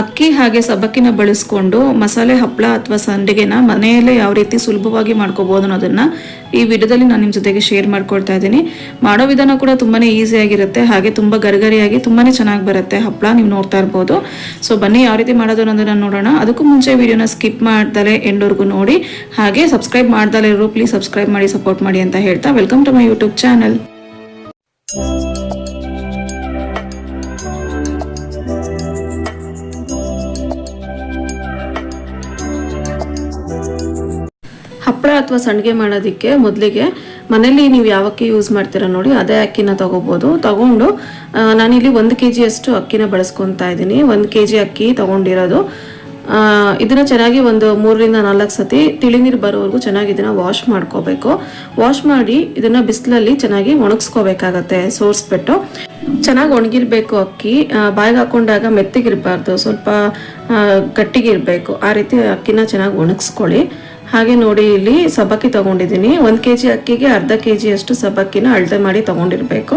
ಅಕ್ಕಿ ಹಾಗೆ ಸಬ್ಬಕ್ಕಿನ ಬಳಸ್ಕೊಂಡು ಮಸಾಲೆ ಹಪ್ಪಳ ಅಥವಾ ಸಂಡಿಗೆನ ಮನೆಯಲ್ಲೇ ಯಾವ ರೀತಿ ಸುಲಭವಾಗಿ ಮಾಡ್ಕೋಬಹುದು ಅನ್ನೋದನ್ನ ಈ ವಿಡಿಯೋದಲ್ಲಿ ನಾನು ನಿಮ್ಮ ಜೊತೆಗೆ ಶೇರ್ ಮಾಡ್ಕೊಳ್ತಾ ಇದ್ದೀನಿ. ಮಾಡೋ ವಿಧಾನ ಕೂಡ ತುಂಬಾನೇ ಈಸಿ ಆಗಿರುತ್ತೆ. ಹಾಗೆ ತುಂಬಾ ಗರಿಗರಿಯಾಗಿ ತುಂಬಾನೇ ಚೆನ್ನಾಗಿ ಬರುತ್ತೆ. ಹಪ್ಪಳ ನೀವು ನೋಡ್ತಾ ಇರ್ಬೋದು. ಸೊ ಬನ್ನಿ ಯಾವ ರೀತಿ ಮಾಡೋದು ಅನ್ನೋದನ್ನ ನೋಡೋಣ. ಅದಕ್ಕೂ ಮುಂಚೆ ವಿಡಿಯೋನ ಸ್ಕಿಪ್ ಮಾಡ್ದಲೆ ಎಂಡ್ವರೆಗೂ ನೋಡಿ. ಹಾಗೆ ಸಬ್ಸ್ಕ್ರೈಬ್ ಮಾಡ್ದಲೇ ಪ್ಲೀಸ್ ಸಬ್ಸ್ಕ್ರೈಬ್ ಮಾಡಿ ಸಪೋರ್ಟ್ ಮಾಡಿ ಅಂತ ಹೇಳ್ತಾ. Welcome to my YouTube channel ಹಪ್ಪಳ ಅಥವಾ ಸಂಡಿಗೆ ಮಾಡೋದಕ್ಕೆ ಮೊದಲಿಗೆ ಮನೇಲಿ ನೀವು ಯಾವ ಅಕ್ಕಿ ಯೂಸ್ ಮಾಡ್ತೀರಾ ನೋಡಿ, ಅದೇ ಅಕ್ಕಿನ ತಗೋಬೋದು. ತಗೊಂಡು ನಾನಿಲ್ಲಿ ಒಂದು ಕೆ ಜಿಯಷ್ಟು ಅಕ್ಕಿನ ಬಳಸ್ಕೊತಾ ಇದ್ದೀನಿ. ಒಂದು ಕೆ ಜಿ ಅಕ್ಕಿ ತಗೊಂಡಿರೋದು. ಇದನ್ನು ಚೆನ್ನಾಗಿ ಒಂದು ಮೂರರಿಂದ ನಾಲ್ಕು ಸತಿ ತಿಳಿ ನೀರು ಬರೋವರೆಗೂ ಚೆನ್ನಾಗಿ ಇದನ್ನು ವಾಶ್ ಮಾಡ್ಕೋಬೇಕು. ವಾಶ್ ಮಾಡಿ ಇದನ್ನು ಬಿಸಿಲಲ್ಲಿ ಚೆನ್ನಾಗಿ ಒಣಗಿಸ್ಕೋಬೇಕಾಗತ್ತೆ, ಸೋರಿಸ್ಬಿಟ್ಟು. ಚೆನ್ನಾಗಿ ಒಣಗಿರ್ಬೇಕು ಅಕ್ಕಿ. ಬಾಯಿಗೆ ಹಾಕೊಂಡಾಗ ಮೆತ್ತಗಿರಬಾರ್ದು. ಸ್ವಲ್ಪ ಗಟ್ಟಿಗಿರ್ಬೇಕು. ಆ ರೀತಿ ಅಕ್ಕಿನ ಚೆನ್ನಾಗಿ ಒಣಗಿಸ್ಕೊಳ್ಳಿ. ಹಾಗೆ ನೋಡಿ ಇಲ್ಲಿ ಸಬ್ಬಕ್ಕಿ ತಗೊಂಡಿದ್ದೀನಿ. ಒಂದು ಕೆ ಜಿ ಅಕ್ಕಿಗೆ ಅರ್ಧ ಕೆ ಜಿಯಷ್ಟು ಸಬ್ಬಕ್ಕಿನ ಅಳತೆ ಮಾಡಿ ತಗೊಂಡಿರ್ಬೇಕು.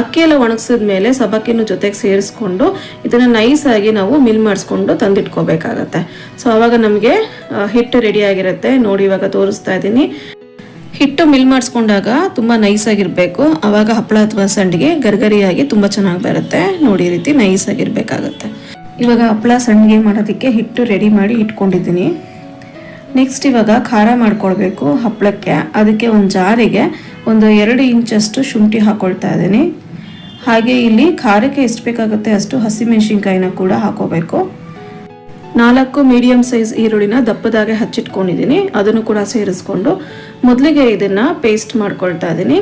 ಅಕ್ಕಿಯೆಲ್ಲ ಒಣಗಿಸಿದ ಮೇಲೆ ಸಬ್ಬಕ್ಕಿನ ಜೊತೆಗೆ ಸೇರಿಸ್ಕೊಂಡು ಇದನ್ನು ನೈಸಾಗಿ ನಾವು ಮಿಲ್ ಮಾಡಿಸ್ಕೊಂಡು ತಂದಿಟ್ಕೋಬೇಕಾಗತ್ತೆ. ಸೊ ಆವಾಗ ನಮಗೆ ಹಿಟ್ಟು ರೆಡಿ ಆಗಿರುತ್ತೆ. ನೋಡಿ ಇವಾಗ ತೋರಿಸ್ತಾ ಇದ್ದೀನಿ. ಹಿಟ್ಟು ಮಿಲ್ ಮಾಡಿಸ್ಕೊಂಡಾಗ ತುಂಬ ನೈಸ್ ಆಗಿರಬೇಕು. ಆವಾಗ ಹಪ್ಪಳ ಅಥವಾ ಸಂಡಿಗೆ ಗರ್ಗರಿಯಾಗಿ ತುಂಬ ಚೆನ್ನಾಗಿ ಬರುತ್ತೆ. ನೋಡಿ ರೀತಿ ನೈಸ್ ಆಗಿರಬೇಕಾಗತ್ತೆ. ಇವಾಗ ಹಪ್ಪಳ, ಸಂಡಿಗೆ ಮಾಡೋದಕ್ಕೆ ಹಿಟ್ಟು ರೆಡಿ ಮಾಡಿ ಇಟ್ಕೊಂಡಿದ್ದೀನಿ. ನೆಕ್ಸ್ಟ್ ಇವಾಗ ಖಾರ ಮಾಡ್ಕೊಳ್ಬೇಕು ಹಪ್ಪಳಕ್ಕೆ. ಅದಕ್ಕೆ ಒಂದು ಜಾರಿಗೆ ಒಂದು ಎರಡು ಇಂಚಷ್ಟು ಶುಂಠಿ ಹಾಕೊಳ್ತಾ ಇದ್ದೀನಿ. ಹಾಗೆ ಇಲ್ಲಿ ಖಾರಕ್ಕೆ ಎಷ್ಟು ಬೇಕಾಗುತ್ತೆ ಅಷ್ಟು ಹಸಿಮೆಣಸಿನ್ಕಾಯಿನ ಕೂಡ ಹಾಕೋಬೇಕು. ನಾಲ್ಕು ಮೀಡಿಯಂ ಸೈಜ್ ಈರುಳ್ಳಿನ ದಪ್ಪದಾಗೆ ಹಚ್ಚಿಟ್ಕೊಂಡಿದ್ದೀನಿ. ಅದನ್ನು ಕೂಡ ಸೇರಿಸ್ಕೊಂಡು ಮೊದಲಿಗೆ ಇದನ್ನು ಪೇಸ್ಟ್ ಮಾಡ್ಕೊಳ್ತಾ ಇದ್ದೀನಿ.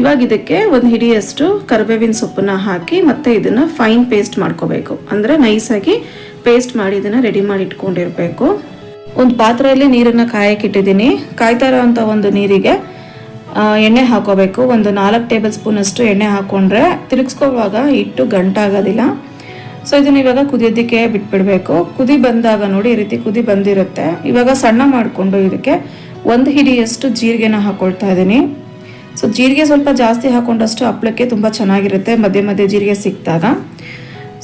ಇವಾಗ ಇದಕ್ಕೆ ಒಂದು ಹಿಡಿಯಷ್ಟು ಕರಿಬೇವಿನ ಸೊಪ್ಪನ್ನ ಹಾಕಿ ಮತ್ತೆ ಇದನ್ನ ಫೈನ್ ಪೇಸ್ಟ್ ಮಾಡ್ಕೋಬೇಕು. ಅಂದ್ರೆ ನೈಸಾಗಿ ಪೇಸ್ಟ್ ಮಾಡಿ ಇದನ್ನ ರೆಡಿ ಮಾಡಿ ಇಟ್ಕೊಂಡಿರ್ಬೇಕು. ಒಂದು ಪಾತ್ರೆಯಲ್ಲಿ ನೀರನ್ನ ಕಾಯಕ್ಕೆ ಇಟ್ಟಿದ್ದೀನಿ. ಕಾಯ್ತಾ ಇರೋಂಥ ಒಂದು ನೀರಿಗೆ ಎಣ್ಣೆ ಹಾಕೋಬೇಕು. ಒಂದು ನಾಲ್ಕು ಟೇಬಲ್ ಸ್ಪೂನ್ ಅಷ್ಟು ಎಣ್ಣೆ ಹಾಕೊಂಡ್ರೆ ತಿರುಗಿಸ್ಕೋವಾಗ ಇಟ್ಟು ಗಂಟಾಗೋದಿಲ್ಲ ಸೊ ಇದನ್ನ ಇವಾಗ ಕುದಿಯೋದಕ್ಕೆ ಬಿಟ್ಬಿಡಬೇಕು. ಕುದಿ ಬಂದಾಗ ನೋಡಿ ಈ ರೀತಿ ಕುದಿ ಬಂದಿರುತ್ತೆ. ಇವಾಗ ಸಣ್ಣ ಮಾಡಿಕೊಂಡು ಇದಕ್ಕೆ ಒಂದು ಹಿಡಿಯಷ್ಟು ಜೀರಿಗೆನ ಹಾಕ್ಕೊಳ್ತಾ ಇದ್ದೀನಿ. ಸೊ ಜೀರಿಗೆ ಸ್ವಲ್ಪ ಜಾಸ್ತಿ ಹಾಕೊಂಡಷ್ಟು ಹಪ್ಪಳಕ್ಕೆ ತುಂಬ ಚೆನ್ನಾಗಿರುತ್ತೆ. ಮಧ್ಯೆ ಮಧ್ಯೆ ಜೀರಿಗೆ ಸಿಕ್ತಾಗ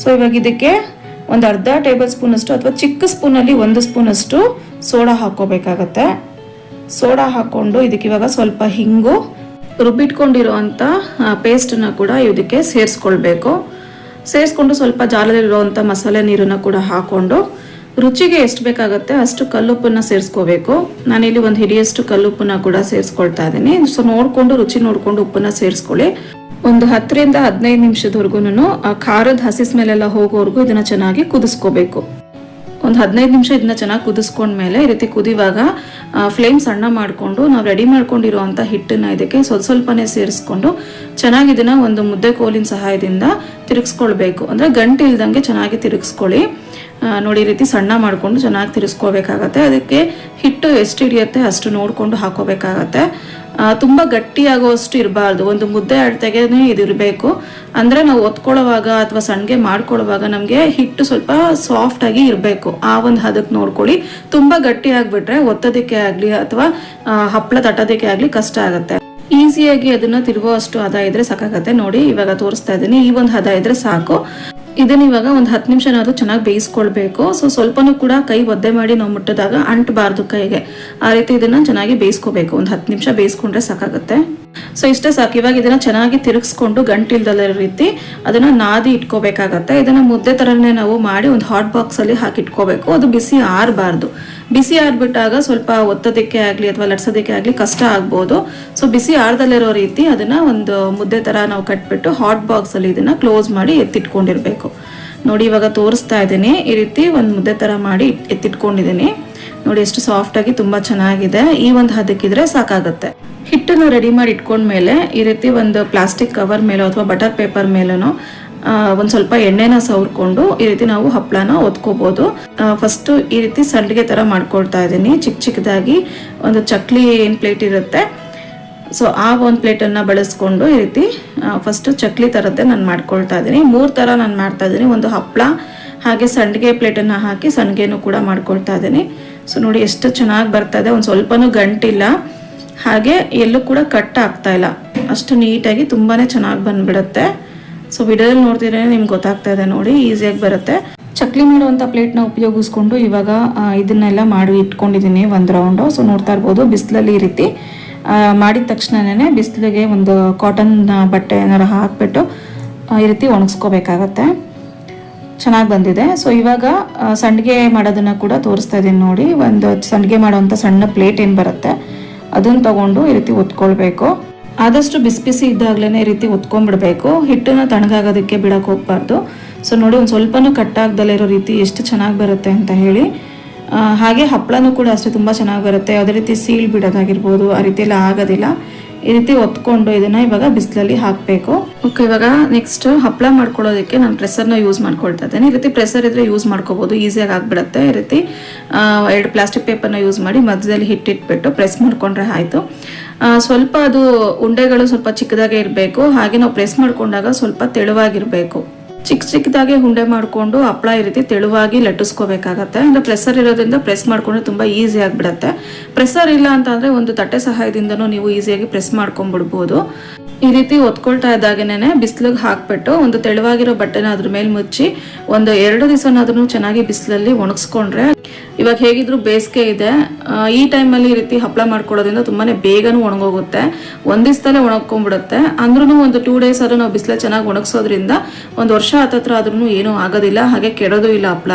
ಸೊ ಇವಾಗ ಇದಕ್ಕೆ ಒಂದು ಅರ್ಧ ಟೇಬಲ್ ಸ್ಪೂನ್ ಅಷ್ಟು ಅಥವಾ ಚಿಕ್ಕ ಸ್ಪೂನಲ್ಲಿ ಒಂದು ಸ್ಪೂನ್ ಅಷ್ಟು ಸೋಡಾ ಹಾಕೋಬೇಕಾಗತ್ತೆ ಸೋಡಾ ಹಾಕೊಂಡು ಇದಕ್ಕೆ ಇವಾಗ ಸ್ವಲ್ಪ ಹಿಂಗು ರುಬ್ಬಿಟ್ಕೊಂಡಿರೋವಂಥ ಪೇಸ್ಟನ್ನ ಕೂಡ ಇದಕ್ಕೆ ಸೇರಿಸ್ಕೊಳ್ಬೇಕು. ಸೇರಿಸ್ಕೊಂಡು ಸ್ವಲ್ಪ ಜಾಲದಲ್ಲಿರುವಂಥ ಮಸಾಲೆ ನೀರನ್ನು ಕೂಡ ಹಾಕೊಂಡು ರುಚಿಗೆ ಎಷ್ಟು ಬೇಕಾಗುತ್ತೆ ಅಷ್ಟು ಕಲ್ಲುಪ್ಪನ್ನ ಸೇರಿಸ್ಕೋಬೇಕು. ನಾನಿಲ್ಲಿ ಒಂದು ಹಿಡಿಯಷ್ಟು ಕಲ್ಲುಪ್ಪನ್ನ ಕೂಡ ಸೇರಿಸ್ಕೊಳ್ತಾ ಇದ್ದೀನಿ. ಸೊ ನೋಡಿಕೊಂಡು, ರುಚಿ ನೋಡಿಕೊಂಡು ಉಪ್ಪನ್ನ ಸೇರಿಸ್ಕೊಳ್ಳಿ. ಒಂದು ಹತ್ತರಿಂದ ಹದಿನೈದು ನಿಮಿಷದವರೆಗೂ ಖಾರದ ಹಸಿ ಸ್ಮೆಲೆಲ್ಲ ಹೋಗೋವರೆಗೂ ಇದನ್ನ ಚೆನ್ನಾಗಿ ಕುದಿಸ್ಕೋಬೇಕು. ಒಂದು ಹದಿನೈದು ನಿಮಿಷ ಇದನ್ನ ಚೆನ್ನಾಗಿ ಕುದಿಸ್ಕೊಂಡ್ಮೇಲೆ ಈ ರೀತಿ ಕುದಿವಾಗ ಫ್ಲೇಮ್ ಸಣ್ಣ ಮಾಡಿಕೊಂಡು ನಾವು ರೆಡಿ ಮಾಡ್ಕೊಂಡಿರುವಂಥ ಹಿಟ್ಟನ್ನ ಇದಕ್ಕೆ ಸ್ವಲ್ಪ ಸ್ವಲ್ಪನೇ ಸೇರಿಸ್ಕೊಂಡು ಚೆನ್ನಾಗಿ ಇದನ್ನ ಒಂದು ಮುದ್ದೆ ಕೋಲಿನ ಸಹಾಯದಿಂದ ತಿರುಗಿಸ್ಕೊಳ್ಬೇಕು. ಅಂದರೆ ಗಂಟು ಇಲ್ದಂಗೆ ಚೆನ್ನಾಗಿ ತಿರುಗಿಸ್ಕೊಳ್ಳಿ. ನೋಡಿ ರೀತಿ ಸಣ್ಣ ಮಾಡಿಕೊಂಡು ಚೆನ್ನಾಗಿ ತಿರುಗಿಸ್ಕೋಬೇಕಾಗತ್ತೆ. ಅದಕ್ಕೆ ಹಿಟ್ಟು ಎಷ್ಟು ಹಿಡಿಯುತ್ತೆ ಅಷ್ಟು ನೋಡಿಕೊಂಡು ಹಾಕೋಬೇಕಾಗತ್ತೆ. ತುಂಬ ಗಟ್ಟಿಯಾಗುವಷ್ಟು ಇರಬಾರ್ದು. ಒಂದು ಮುದ್ದೆ ಅಳತೆಗೆ ಇದಿರಬೇಕು ಅಂದ್ರೆ ನಾವು ಒತ್ಕೊಳ್ಳೋವಾಗ ಅಥವಾ ಸಣ್ಣಗೆ ಮಾಡ್ಕೊಳ್ಳುವಾಗ ನಮಗೆ ಹಿಟ್ಟು ಸ್ವಲ್ಪ ಸಾಫ್ಟ್ ಆಗಿ ಇರಬೇಕು. ಆ ಒಂದು ಹದಕ್ಕೆ ನೋಡ್ಕೊಳ್ಳಿ. ತುಂಬ ಗಟ್ಟಿ ಆಗಿಬಿಟ್ರೆ ಒತ್ತೋದಕ್ಕೆ ಆಗಲಿ ಅಥವಾ ಹಪ್ಪಳ ತಟ್ಟೋದಕ್ಕೆ ಆಗಲಿ ಕಷ್ಟ ಆಗುತ್ತೆ. ಈಸಿಯಾಗಿ ಅದನ್ನ ತಿರುಗೋ ಅಷ್ಟು ಹದ ಇದ್ರೆ ಸಾಕಾಗತ್ತೆ. ನೋಡಿ, ಇವಾಗ ತೋರಿಸ್ತಾ ಇದ್ದೀನಿ. ಈ ಒಂದು ಹದ ಇದ್ರೆ ಸಾಕು. ಇದನ್ನ ಇವಾಗ ಒಂದು ಹತ್ತು ನಿಮಿಷನಾದ್ರೂ ಚೆನ್ನಾಗಿ ಬೇಯಿಸ್ಕೊಳ್ಬೇಕು. ಸೊ ಸ್ವಲ್ಪನೂ ಕೂಡ ಕೈ ಒದ್ದೆ ಮಾಡಿ ನಾವು ಮುಟ್ಟಿದಾಗ ಅಂಟಬಾರ್ದು ಕೈಗೆ. ಆ ರೀತಿ ಇದನ್ನ ಚೆನ್ನಾಗಿ ಬೇಯಿಸ್ಕೋಬೇಕು. ಒಂದು ಹತ್ತು ನಿಮಿಷ ಬೇಯಿಸ್ಕೊಂಡ್ರೆ ಸಾಕಾಗುತ್ತೆ. ಸೊ ಇಷ್ಟೇ ಸಾಕು ಇವಾಗ ಇದನ್ನ ಚೆನ್ನಾಗಿ ತಿರುಗಿಸ್ಕೊಂಡು ಗಂಟಿಲ್ದಲ್ಲ ರೀತಿ ಅದನ್ನ ನಾದಿ ಇಟ್ಕೋಬೇಕಾಗತ್ತೆ. ಇದನ್ನ ಮುದ್ದೆ ತರನೇ ನಾವು ಮಾಡಿ ಒಂದು ಹಾಟ್ ಬಾಕ್ಸ್ ಅಲ್ಲಿ ಹಾಕಿ ಇಟ್ಕೋಬೇಕು ಅದು ಬಿಸಿ ಆರಬಾರ್ದು. ಬಿಸಿ ಆರ್ಬಿಟ್ಟಾಗ ಸ್ವಲ್ಪ ಒತ್ತದಕ್ಕೆ ಆಗಲಿ ಅಥವಾ ಲಟ್ಸೋದಕ್ಕೆ ಆಗಲಿ ಕಷ್ಟ ಆಗ್ಬೋದು. ಸೊ ಬಿಸಿ ಆರ್ದಲ್ಲಿರೋ ರೀತಿ ಅದನ್ನ ಒಂದು ಮುದ್ದೆ ತರ ನಾವು ಕಟ್ಬಿಟ್ಟು ಹಾಟ್ ಬಾಕ್ಸ್ ಅಲ್ಲಿ ಇದನ್ನ ಕ್ಲೋಸ್ ಮಾಡಿ ಎತ್ತಿಟ್ಕೊಂಡಿರ್ಬೇಕು. ನೋಡಿ, ಇವಾಗ ತೋರಿಸ್ತಾ ಇದ್ದೀನಿ. ಈ ರೀತಿ ಒಂದು ಮುದ್ದೆ ತರ ಮಾಡಿ ಎತ್ತಿಟ್ಕೊಂಡಿದ್ದೀನಿ. ನೋಡಿ ಎಷ್ಟು ಸಾಫ್ಟ್ ಆಗಿ ತುಂಬಾ ಚೆನ್ನಾಗಿದೆ. ಈ ಒಂದು ಹದಕ್ಕಿದ್ರೆ ಸಾಕಾಗುತ್ತೆ. ಹಿಟ್ಟನ್ನು ರೆಡಿ ಮಾಡಿ ಇಟ್ಕೊಂಡ್ಮೇಲೆ ಈ ರೀತಿ ಒಂದು ಪ್ಲಾಸ್ಟಿಕ್ ಕವರ್ ಮೇಲೋ ಅಥವಾ ಬಟರ್ ಪೇಪರ್ ಮೇಲೋ ಒಂದು ಸ್ವಲ್ಪ ಎಣ್ಣೆನ ಸವರ್ಕೊಂಡು ಈ ರೀತಿ ನಾವು ಹಪ್ಪಳನ ಒತ್ಕೋಬಹುದು ಫಸ್ಟ್ ಈ ರೀತಿ ಸಂಡಿಗೆ ತರ ಮಾಡ್ಕೊಳ್ತಾ ಇದ್ದೀನಿ. ಚಿಕ್ಕ ಚಿಕ್ಕದಾಗಿ ಒಂದು ಚಕ್ಲಿ ಏನ್ ಪ್ಲೇಟ್ ಇರುತ್ತೆ. ಸೊ ಆ ಒಂದು ಪ್ಲೇಟನ್ನು ಬಳಸ್ಕೊಂಡು ಈ ರೀತಿ ಫಸ್ಟು ಚಕ್ಲಿ ಥರದ್ದೇ ನಾನು ಮಾಡ್ಕೊಳ್ತಾ ಇದ್ದೀನಿ. ಮೂರು ಥರ ನಾನು ಮಾಡ್ತಾ ಇದ್ದೀನಿ. ಒಂದು ಹಪ್ಪಳ ಹಾಗೆ ಸಂಡಿಗೆ ಪ್ಲೇಟನ್ನು ಹಾಕಿ ಸಂಡಿಗೆನೂ ಕೂಡ ಮಾಡ್ಕೊಳ್ತಾ ಇದ್ದೀನಿ. ಸೊ ನೋಡಿ ಎಷ್ಟು ಚೆನ್ನಾಗಿ ಬರ್ತಾ ಇದೆ ಒಂದು ಸ್ವಲ್ಪನೂ ಗಂಟಿಲ್ಲ. ಹಾಗೆ ಎಲ್ಲೂ ಕೂಡ ಕಟ್ ಆಗ್ತಾ ಇಲ್ಲ. ಅಷ್ಟು ನೀಟಾಗಿ ತುಂಬಾ ಚೆನ್ನಾಗಿ ಬಂದ್ಬಿಡುತ್ತೆ. ಸೊ ವಿಡಿಯೋದಲ್ಲಿ ನೋಡ್ತಿದ್ರೆ ನಿಮ್ಗೆ ಗೊತ್ತಾಗ್ತಾ ಇದೆ ನೋಡಿ, ಈಸಿಯಾಗಿ ಬರುತ್ತೆ. ಚಕ್ಲಿ ಮಾಡುವಂಥ ಪ್ಲೇಟ್ನ ಉಪಯೋಗಿಸ್ಕೊಂಡು ಇವಾಗ ಇದನ್ನೆಲ್ಲ ಮಾಡಿ, ಇಟ್ಕೊಂಡಿದ್ದೀನಿ ಒಂದು ರೌಂಡು. ಸೊ ನೋಡ್ತಾ ಇರ್ಬೋದು, ಬಿಸಿಲಲ್ಲಿ ಈ ರೀತಿ ಮಾಡಿದ ತಕ್ಷಣನೇ ಬಿಸಿಲಿಗೆ ಒಂದು ಕಾಟನ್ ಬಟ್ಟೆ ಏನಾರು ಹಾಕ್ಬಿಟ್ಟು ಈ ರೀತಿ ಒಣಗಿಸ್ಕೋಬೇಕಾಗತ್ತೆ. ಚೆನ್ನಾಗಿ ಬಂದಿದೆ. ಸೊ ಇವಾಗ ಸಂಡಿಗೆ ಮಾಡೋದನ್ನ ಕೂಡ ತೋರಿಸ್ತಾ ಇದ್ದೀನಿ ನೋಡಿ. ಒಂದು ಸಂಡಿಗೆ ಮಾಡೋವಂಥ ಸಣ್ಣ ಪ್ಲೇಟ್ ಏನು ಬರುತ್ತೆ ಅದನ್ನು ತಗೊಂಡು ಈ ರೀತಿ ಒತ್ಕೊಳ್ಬೇಕು. ಆದಷ್ಟು ಬಿಸಿ ಬಿಸಿ ಇದ್ದಾಗಲೇ ಈ ರೀತಿ ಒತ್ಕೊಂಡ್ಬಿಡ್ಬೇಕು. ಹಿಟ್ಟನ್ನು ತಣ್ಣಗಾಗೋದಕ್ಕೆ ಬಿಡೋಕೆ ಹೋಗ್ಬಾರ್ದು. ಸೊ ನೋಡಿ, ಒಂದು ಸ್ವಲ್ಪನೂ ಕಟ್ಟಾಗ್ದಲ್ಲೇ ಇರೋ ರೀತಿ ಎಷ್ಟು ಚೆನ್ನಾಗಿ ಬರುತ್ತೆ ಅಂತ ಹೇಳಿ. ಹಾಗೆ ಹಪ್ಪಳನೂ ಕೂಡ ಅಷ್ಟೇ ತುಂಬ ಚೆನ್ನಾಗಿ ಬರುತ್ತೆ. ಯಾವುದೇ ರೀತಿ ಸೀಲ್ ಬಿಡೋದಾಗಿರ್ಬೋದು, ಆ ರೀತಿ ಎಲ್ಲ ಆಗೋದಿಲ್ಲ. ಈ ರೀತಿ ಒತ್ಕೊಂಡು ಇದನ್ನ ಇವಾಗ ಬಿಸಿಲಲ್ಲಿ ಹಾಕಬೇಕು. ಓಕೆ ಇವಾಗ ನೆಕ್ಸ್ಟ್ ಹಪ್ಪಳ ಮಾಡ್ಕೊಳ್ಳೋದಕ್ಕೆ ನಾನು ಪ್ರೆಸರ್ನ ಯೂಸ್ ಮಾಡ್ಕೊಳ್ತಾ ಇದ್ದೇನೆ. ಈ ರೀತಿ ಪ್ರೆಸರ್ ಇದ್ರೆ ಯೂಸ್ ಮಾಡ್ಕೋಬಹುದು ಈಸಿಯಾಗಿ ಆಗ್ಬಿಡುತ್ತೆ. ಈ ರೀತಿ ಎರಡು ಪ್ಲಾಸ್ಟಿಕ್ ಪೇಪರ್ನ ಯೂಸ್ ಮಾಡಿ ಮಧ್ಯದಲ್ಲಿ ಹಿಟ್ಟಿಟ್ಬಿಟ್ಟು ಪ್ರೆಸ್ ಮಾಡ್ಕೊಂಡ್ರೆ ಆಯಿತು. ಸ್ವಲ್ಪ ಅದು ಉಂಡೆಗಳು ಸ್ವಲ್ಪ ಚಿಕ್ಕದಾಗೆ ಇರಬೇಕು. ಹಾಗೆ ನಾವು ಪ್ರೆಸ್ ಮಾಡ್ಕೊಂಡಾಗ ಸ್ವಲ್ಪ ತೆಳುವಾಗಿರಬೇಕು. ಚಿಕ್ಕ ಚಿಕ್ಕದಾಗಿ ಉಂಡೆ ಮಾಡಿಕೊಂಡು ಹಪ್ಪಳ ಈ ರೀತಿ ತೆಳುವಾಗಿ ಲಟ್ಟಿಸ್ಕೋಬೇಕಾಗತ್ತೆ. ಅಂದ್ರೆ ಪ್ರೆಸರ್ ಇರೋದ್ರಿಂದ ಪ್ರೆಸ್ ಮಾಡಿಕೊಂಡ್ರೆ ತುಂಬ ಈಸಿ ಆಗಿಬಿಡತ್ತೆ. ಪ್ರೆಸರ್ ಇಲ್ಲ ಅಂತಂದರೆ ಒಂದು ತಟ್ಟೆ ಸಹಾಯದಿಂದನೂ ನೀವು ಈಸಿಯಾಗಿ ಪ್ರೆಸ್ ಮಾಡ್ಕೊಂಡ್ಬಿಡ್ಬೋದು. ಈ ರೀತಿ ಒತ್ಕೊಳ್ತಾ ಇದ್ದಾಗೇನೆ ಬಿಸಿಲಿಗೆ ಹಾಕ್ಬಿಟ್ಟು ಒಂದು ತೆಳುವಾಗಿರೋ ಬಟ್ಟೆನ ಅದ್ರ ಮೇಲೆ ಮುಚ್ಚಿ ಒಂದು ಎರಡು ದಿವಸನಾದ್ರೂ ಚೆನ್ನಾಗಿ ಬಿಸಿಲಲ್ಲಿ ಒಣಗಿಸ್ಕೊಂಡ್ರೆ ಇವಾಗ ಹೇಗಿದ್ರು ಬೇಸಿಗೆ ಇದೆ ಈ ಟೈಮಲ್ಲಿ ಈ ರೀತಿ ಹಪ್ಪಳ ಮಾಡ್ಕೊಳ್ಳೋದ್ರಿಂದ ತುಂಬಾನೇ ಬೇಗನೂ ಒಣಗೋಗುತ್ತೆ, ಒಂದ್ ದಿವಸದಲ್ಲೇ ಒಣಗ್ಕೊಂಡ್ಬಿಡುತ್ತೆ. ಅಂದ್ರೂ ಒಂದು ಟೂ ಡೇಸ್ ಆದ್ರೂ ನಾವು ಬಿಸಿಲೇ ಚೆನ್ನಾಗಿ ಒಣಗಿಸೋದ್ರಿಂದ ಒಂದು ವರ್ಷ ಹತ್ತತ್ರ ಆದ್ರೂ ಏನೂ ಆಗೋದಿಲ್ಲ, ಹಾಗೆ ಕೆಡೋದು ಇಲ್ಲ ಹಪ್ಪಳ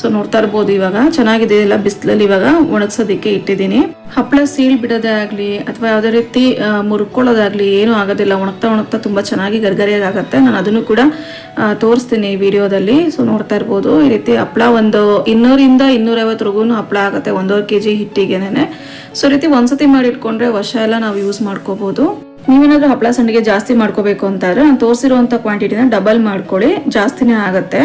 ಸೊ ನೋಡ್ತಾ ಇರ್ಬೋದು ಇವಾಗ, ಚೆನ್ನಾಗಿದೆ ಇಲ್ಲ ಬಿಸಿಲಲ್ಲಿ ಇವಾಗ ಒಣಗ್ಸೋದಕ್ಕೆ ಇಟ್ಟಿದ್ದೀನಿ. ಹಪ್ಪಳ ಸೀಳ್ ಬಿಡೋದೇ ಆಗಲಿ ಅಥವಾ ಯಾವುದೇ ರೀತಿ ಮುರ್ಕೊಳ್ಳೋದಾಗಲಿ ಏನೂ ಆಗೋದಿಲ್ಲ, ಒಣಗ್ತಾ ಒಣಗ್ತಾ ತುಂಬ ಚೆನ್ನಾಗಿ ಗರ್ಗರಿಯಾಗಿ ಆಗುತ್ತೆ ನಾನು ಅದನ್ನು ಕೂಡ ತೋರಿಸ್ತೀನಿ ವಿಡಿಯೋದಲ್ಲಿ. ಸೊ ನೋಡ್ತಾ ಇರ್ಬೋದು, ಈ ರೀತಿ ಹಪ್ಪಳ ಒಂದು ಇನ್ನೂರಿಂದ ಇನ್ನೂರೈವತ್ತರೆಗೂ ಹಪ್ಪಳ ಆಗುತ್ತೆ, ಒಂದೂವರೆ ಕೆ ಜಿ ಹಿಟ್ಟಿಗೆನೆ ಸೊ ರೀತಿ ಒಂದ್ಸತಿ ಮಾಡಿಟ್ಕೊಂಡ್ರೆ ವರ್ಷ ಎಲ್ಲ ನಾವು ಯೂಸ್ ಮಾಡ್ಕೋಬಹುದು ನೀವೇನಾದ್ರೂ ಹಪ್ಪಳ ಸಂಡಿಗೆ ಜಾಸ್ತಿ ಮಾಡ್ಕೋಬೇಕು ಅಂತಾದ್ರೆ ನಾನು ತೋರಿಸಿರುವಂಥ ಕ್ವಾಂಟಿಟಿನ ಡಬಲ್ ಮಾಡ್ಕೊಳ್ಳಿ, ಜಾಸ್ತಿನೇ ಆಗುತ್ತೆ.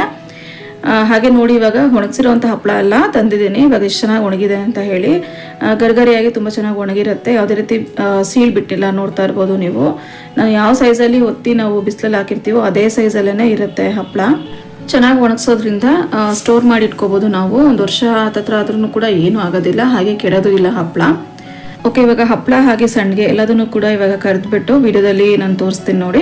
ಹಾಗೆ ನೋಡಿ ಇವಾಗ ಒಣಗಿಸಿರುವಂಥ ಹಪ್ಪಳ ಎಲ್ಲ ತಂದಿದ್ದೀನಿ. ಇವಾಗ ಎಷ್ಟು ಚೆನ್ನಾಗಿ ಒಣಗಿದೆ ಅಂತ ಹೇಳಿ. ಗರ್ಗರಿಯಾಗಿ ತುಂಬ ಚೆನ್ನಾಗಿ ಒಣಗಿರುತ್ತೆ. ಯಾವುದೇ ರೀತಿ ಸೀಳ್ ಬಿಟ್ಟಿಲ್ಲ ನೋಡ್ತಾ ಇರ್ಬೋದು ನೀವು. ನಾನು ಯಾವ ಸೈಜಲ್ಲಿ ಒತ್ತಿ ನಾವು ಬಿಸಿಲಲ್ಲಿ ಹಾಕಿರ್ತೀವೋ ಅದೇ ಸೈಜಲ್ಲೇ ಇರುತ್ತೆ ಹಪ್ಪಳ. ಚೆನ್ನಾಗಿ ಒಣಗಿಸೋದ್ರಿಂದ ಸ್ಟೋರ್ ಮಾಡಿ ಇಟ್ಕೋಬೋದು ನಾವು. ಒಂದು ವರ್ಷ ಹತ್ತತ್ರ ಆದ್ರೂ ಕೂಡ ಏನೂ ಆಗೋದಿಲ್ಲ. ಹಾಗೆ ಕೆಡೋದು ಇಲ್ಲ ಹಪ್ಪಳ ಓಕೆ ಇವಾಗ ಹಪ್ಪಳ ಹಾಗೆ ಸಣ್ಣಗೆ ಎಲ್ಲದನ್ನು ಕೂಡ ಇವಾಗ ಕರೆದ್ಬಿಟ್ಟು ವಿಡಿಯೋದಲ್ಲಿ ನಾನು ತೋರಿಸ್ತೀನಿ ನೋಡಿ.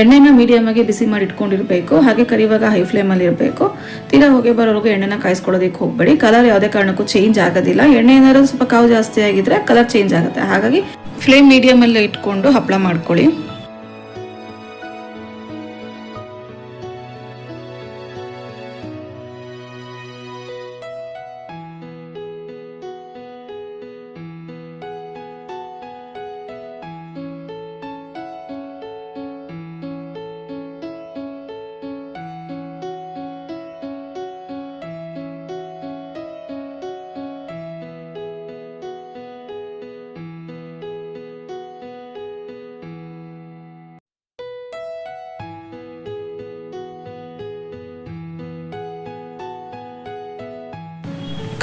ಎಣ್ಣೆನ ಮೀಡಿಯಮಾಗಿ ಬಿಸಿ ಮಾಡಿ ಇಟ್ಕೊಂಡಿರಬೇಕು ಹಾಗೆ ಕರಿವಾಗ ಹೈ ಫ್ಲೇಮಲ್ಲಿ ಇರಬೇಕು. ತೀರಾ ಹೋಗಿ ಬರೋವರೆಗೂ ಎಣ್ಣೆನ ಕಾಯಿಸ್ಕೊಳ್ಳೋದಕ್ಕೆ ಹೋಗಬೇಡಿ. ಕಲರ್ ಯಾವುದೇ ಕಾರಣಕ್ಕೂ ಚೇಂಜ್ ಆಗೋದಿಲ್ಲ. ಎಣ್ಣೆ ಏನಾದ್ರು ಸ್ವಲ್ಪ ಕಾವು ಜಾಸ್ತಿ ಆಗಿದ್ರೆ ಕಲರ್ ಚೇಂಜ್ ಆಗುತ್ತೆ. ಹಾಗಾಗಿ ಫ್ಲೇಮ್ ಮೀಡಿಯಮಲ್ಲೇ ಇಟ್ಕೊಂಡು ಹಪ್ಪಳ ಮಾಡ್ಕೊಳ್ಳಿ.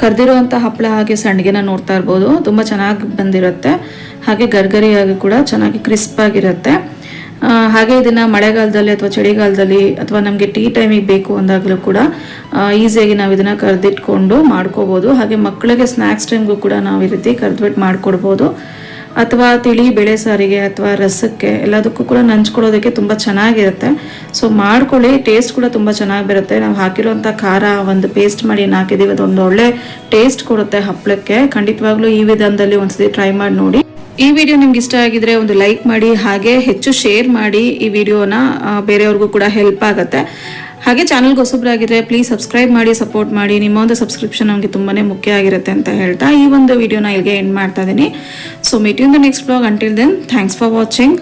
ಕರ್ದಿರುವಂಥ ಹಪ್ಪಳ ಹಾಗೆ ಸಂಡಿಗೆನ ನೋಡ್ತಾ ಇರ್ಬೋದು. ತುಂಬ ಚೆನ್ನಾಗಿ ಬಂದಿರುತ್ತೆ. ಹಾಗೆ ಗರ್ಗರಿಯಾಗಿ ಕೂಡ ಚೆನ್ನಾಗಿ ಕ್ರಿಸ್ಪ್ ಆಗಿರುತ್ತೆ. ಹಾಗೆ ಇದನ್ನ ಮಳೆಗಾಲದಲ್ಲಿ ಅಥವಾ ಚಳಿಗಾಲದಲ್ಲಿ ಅಥವಾ ನಮಗೆ ಟೀ ಟೈಮಿಗೆ ಬೇಕು ಅಂದಾಗಲೂ ಕೂಡ ಈಸಿಯಾಗಿ ನಾವು ಇದನ್ನ ಕರೆದಿಟ್ಕೊಂಡು ಮಾಡ್ಕೋಬೋದು. ಹಾಗೆ ಮಕ್ಕಳಿಗೆ ಸ್ನ್ಯಾಕ್ಸ್ ಟೈಮ್ಗೂ ಕೂಡ ನಾವು ಈ ರೀತಿ ಕರೆದ್ಬಿಟ್ಟು ಮಾಡ್ಕೊಡ್ಬೋದು. ಅಥವಾ ತಿಳಿ ಬೇಳೆ ಸಾರಿಗೆ ಅಥವಾ ರಸಕ್ಕೆ ಎಲ್ಲದಕ್ಕೂ ಕೂಡ ನಂಚ್ಕೊಳ್ಳೋದಕ್ಕೆ ತುಂಬ ಚೆನ್ನಾಗಿರುತ್ತೆ. ಸೊ ಮಾಡ್ಕೊಳ್ಳಿ ಟೇಸ್ಟ್ ಕೂಡ ತುಂಬ ಚೆನ್ನಾಗಿ ಬರುತ್ತೆ ನಾವು ಹಾಕಿರೋಂಥ ಖಾರ ಒಂದು ಪೇಸ್ಟ್ ಮಾಡಿ ಏನು ಹಾಕಿದ್ದೀವಿ ಅದೊಂದು ಒಳ್ಳೆ ಟೇಸ್ಟ್ ಕೊಡುತ್ತೆ ಹಪ್ಪಳಕ್ಕೆ ಖಂಡಿತವಾಗ್ಲೂ ಈ ವಿಧಾನದಲ್ಲಿ ಒಂದ್ಸತಿ ಟ್ರೈ ಮಾಡಿ ನೋಡಿ. ಈ ವಿಡಿಯೋ ನಿಮ್ಗೆ ಇಷ್ಟ ಆಗಿದ್ರೆ ಒಂದು ಲೈಕ್ ಮಾಡಿ, ಹಾಗೆ ಹೆಚ್ಚು ಶೇರ್ ಮಾಡಿ ಈ ವಿಡಿಯೋನ ಬೇರೆಯವ್ರಿಗೂ ಕೂಡ ಹೆಲ್ಪ್ ಆಗುತ್ತೆ. ಹಾಗೆ ಚಾನಲ್ಗೆ ಹೊಸಬ್ರಾಗಿದ್ರೆ ಪ್ಲೀಸ್ ಸಬ್ಸ್ಕ್ರೈಬ್ ಮಾಡಿ ಸಪೋರ್ಟ್ ಮಾಡಿ. ನಿಮ್ಮ ಒಂದು ಸಬ್ಸ್ಕ್ರಿಪ್ಷನ್ ನಮಗೆ ತುಂಬಾನೇ ಮುಖ್ಯ ಆಗಿರುತ್ತೆ ಅಂತ ಹೇಳ್ತಾ ಈ ಒಂದು ವಿಡಿಯೋನ ಇಲ್ಲಿಗೆ ಎಂಡ್ ಮಾಡ್ತಾ ಇದ್ದೀನಿ so meet in the next blog until then thanks for watching